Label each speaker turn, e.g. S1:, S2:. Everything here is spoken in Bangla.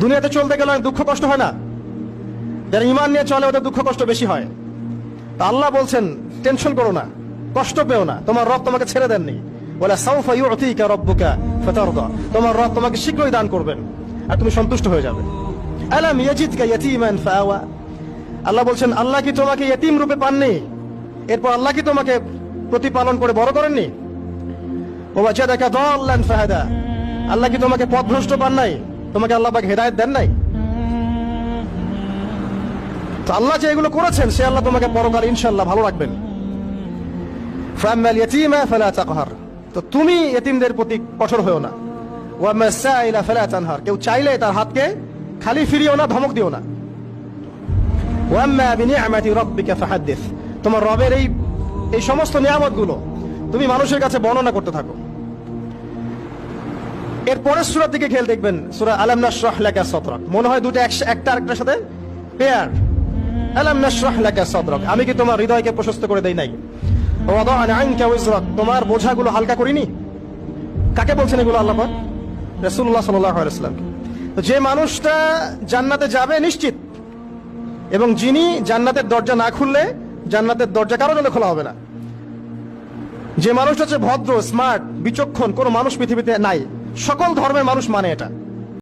S1: দুনিয়াতে চলতে গেলে অনেক দুঃখ কষ্ট হয় না? যারা ইমান নিয়ে চলে, ওদের দুঃখ কষ্ট বেশি হয়। তা আল্লাহ বলছেন, টেনশন করো না, কষ্ট পেও না। তোমার রব তোমাকে ছেড়ে দেননি। বলে সাউফা ইউতিকা রব্বুকা ফাতারদা। তোমার রব তোমাকে শীঘ্রই দান করবেন, আর তুমি সন্তুষ্ট হয়ে যাবে। আলাম ইয়াজিদকা ইয়াতীমান ফাআওয়া? আল্লাহ বলছেন, আল্লাহ কি তোমাকে ইয়তিম রূপে পাননি? এরপর আল্লাহ কি তোমাকে প্রতিপালন করে বড় করেননি? ও ওয়াজাদাকা দাল্লান ফাহাদা। আল্লাহ কি তোমাকে পথভ্রষ্ট পান নাই? তোমাকে আল্লাহ পাক হেদায়েত দেন নাই? তো আল্লাহ যে এগুলো করেছেন, সে আল্লাহ তোমাকে পরকাল ইনশাল্লাহ ভালো রাখবেন। তো তুমি এতিমদের প্রতি কঠোর হয়েও না। কেউ চাইলে তার হাতকে খালি ফিরিও না, ধমক দিও না। তোমার রবের এই এই সমস্ত নিয়ামতগুলো তুমি মানুষের কাছে বর্ণনা করতে থাকো। এর পরের সূরার দিকে খেয়াল দেখবেন, সূরা আলাম নাশরাহ লাকা সাদরাক। মনে হয় দুটো এক- একটা আরেকটার সাথে পেয়ার আলাম নাশরাহ লাকা সাদরাক। আমি কি তোমার হৃদয়কে প্রশস্ত করে দেই নাই? ওয়িজরাক তোমার বোঝাগুলো হালকা করিনি? কাকে বলছেন এগুলো আল্লাহ পাক? রাসূলুল্লাহ যে মানুষটা জান্নাতে যাবে নিশ্চিত, এবং যিনি জান্নাতের দরজা না খুললে জান্নাতের দরজা কারও জন্য খোলা হবে না। যে মানুষটা হচ্ছে ভদ্র স্মার্ট বিচক্ষণ, কোনো মানুষ পৃথিবীতে নাই। সকল ধর্মের মানুষ মানে এটা।